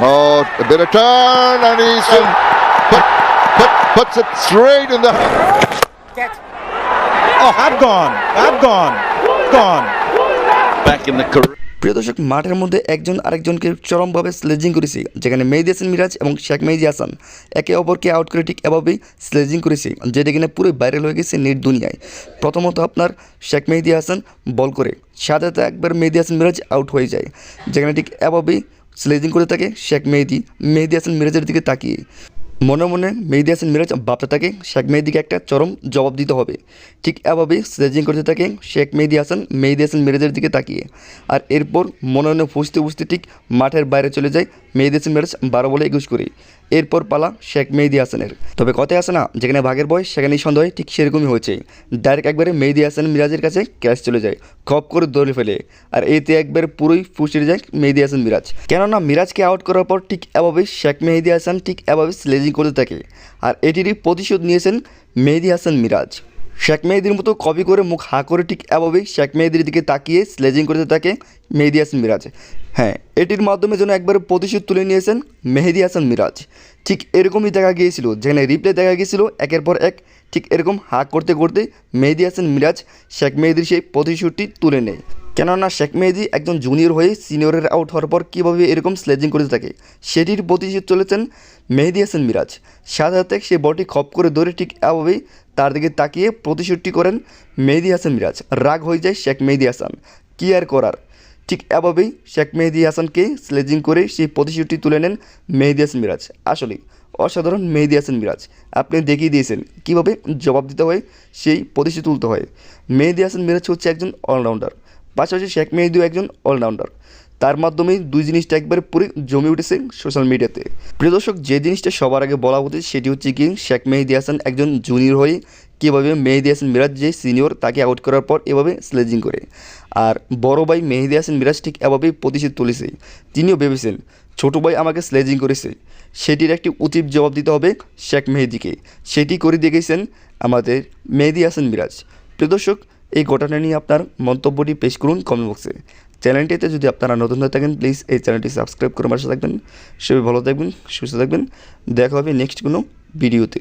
Oh, a bit of turn, and he's um, put, put, puts it straight in the. Get. Oh, I've gone. I've gone. Gone. back in the career. প্রিয় দর্শক মাঠের মধ্যে একজন আরেকজনকে চরমভাবে sledging করেছে যেখানে মেহেদি হাসান মিরাজ এবং শেখ মেহেদি হাসান একে অপরকে আউট করে ঠিক এভাবেই স্লেজিং করেছে যেটা কিনা পুরো ভাইরাল হয়ে গেছে নেট দুনিয়ায় প্রথমত আপনার শেখ মেহেদি হাসান বল করে সাথে সাথে একবার মেহেদি হাসান মিরাজ আউট হয়ে যায় যেখানে ঠিক এভাবেই স্লেজিং করে থাকে শেখ মেহেদি। মেহেদি হাসান মিরাজের দিকে তাকিয়ে। মনে মনে মেহেদি হাসান মিরাজ ভাবতে থাকে শেখ মেহেদিকে একটা চরম জবাব দিতে হবে। ঠিক এভাবেই স্লেজিং করতে থাকে শেখ মেহেদি হাসান মেহেদি হাসান মিরাজের দিকে তাকিয়ে। আর এরপর মনে মনে ফুসতে ফুসতে ঠিক মাঠের বাইরে চলে যায় মেহেদি হাসান মিরাজ বারো বলে একুশ করে। এরপর পালা শেখ মেহেদি হাসানের। তবে কথায় আসে না, যেখানে ভাগের বয় সেখানেই সন্দেহ ঠিক সেরকমই হয়েছে। ডাইরেক্ট একবারে মেহেদি হাসান মিরাজের কাছে ক্যাশ চলে যায়, খপ করে দৌড়ে ফেলে। আর এতে একবার পুরোই ফুসিয়ে যায় মেহেদি হাসান মিরাজ। কেননা মিরাজকে আউট করার পর ঠিক এভাবে শেখ মেহেদি হাসান ঠিক এভাবে স্লেজিং করতে থাকে। আর এটিরই প্রতিশোধ নিয়েছেন মেহেদি হাসান মিরাজ। শেখ মেহেদির মতো কপি করে মুখ হা করে ঠিক এভাবেই শেখ মেহেদির দিকে তাকিয়ে স্লেজিং করতে থাকে মেহেদি হাসান মিরাজ। হ্যাঁ এটির মাধ্যমে যেন একবার প্রতিশোধ তুলে নিয়েছেন মেহেদি হাসান মিরাজ। ঠিক এরকমই দেখা গিয়েছিল, যেখানে রিপ্লে দেখা গিয়েছিল, একের পর এক ঠিক এরকম হা করতে করতে মেহেদি হাসান মিরাজ শেখ মেহেদির সেই প্রতিশোধটি তুলে নেয়। কেননা শেখ মেহেদি একজন জুনিয়র হয়ে সিনিয়রের আউট হওয়ার পর কীভাবে এরকম স্লেজিং করে থাকে, সেটির প্রতিশোধ চলেছেন মেহেদি হাসান মিরাজ। সাথে সাথে সে বলটি খপ করে ধরে ঠিক এভাবেই তার দিকে তাকিয়ে প্রতিশোধটি করেন মেহেদি হাসান মিরাজ। রাগ হয়ে যায় শেখ মেহেদি হাসান। কী আর করার? ঠিক এভাবেই শেখ মেহেদি হাসানকে স্লেজিং করে সেই প্রতিশোধটি তুলে নেন মেহেদি হাসান মিরাজ। আসলেই অসাধারণ মেহেদি হাসান মিরাজ। আপনি দেখিয়ে দিয়েছেন কীভাবে জবাব দিতে হয়, সেই প্রতিশোধ তুলতে হয়। মেহেদি হাসান মিরাজ হচ্ছে একজন অলরাউন্ডার পাশাপাশি শেখ মেহেদিও একজন অলরাউন্ডার। তার মাধ্যমেই দুই জিনিসটা একবারে পুরো জমে উঠেছে সোশ্যাল মিডিয়াতে। প্রিয় দর্শক, যে জিনিসটা সবার আগে বলা উচিত সেটি হচ্ছে কি, শেখ মেহেদি হাসান একজন জুনিয়র হয়ে কীভাবে মেহেদি হাসান মিরাজ যে সিনিয়র তাকে আউট করার পর এভাবে স্লেজিং করে। আর বড় ভাই মেহেদি হাসান মিরাজ ঠিক এভাবেই প্রতিশোধ তুলেছে। তিনিও ভেবেছেন, ছোটো ভাই আমাকে স্লেজিং করেছে। সেটির একটি উচিত জবাব দিতে হবে শেখ মেহেদিকে। সেটি করে দেখেছেন আমাদের মেহেদি হাসান মিরাজ। প্রিয় দর্শক এই ঘটনা নিয়ে আপনার মন্তব্যটি পেশ করুন কমেন্ট বক্সে চ্যানেলটিতে যদি আপনারা নতুন হয়ে থাকেন প্লিজ এই চ্যানেলটি সাবস্ক্রাইব করে পাশে থাকবেন। সবাই ভালো থাকবেন, সুস্থ থাকবেন। দেখা হবে নেক্সট কোনো ভিডিওতে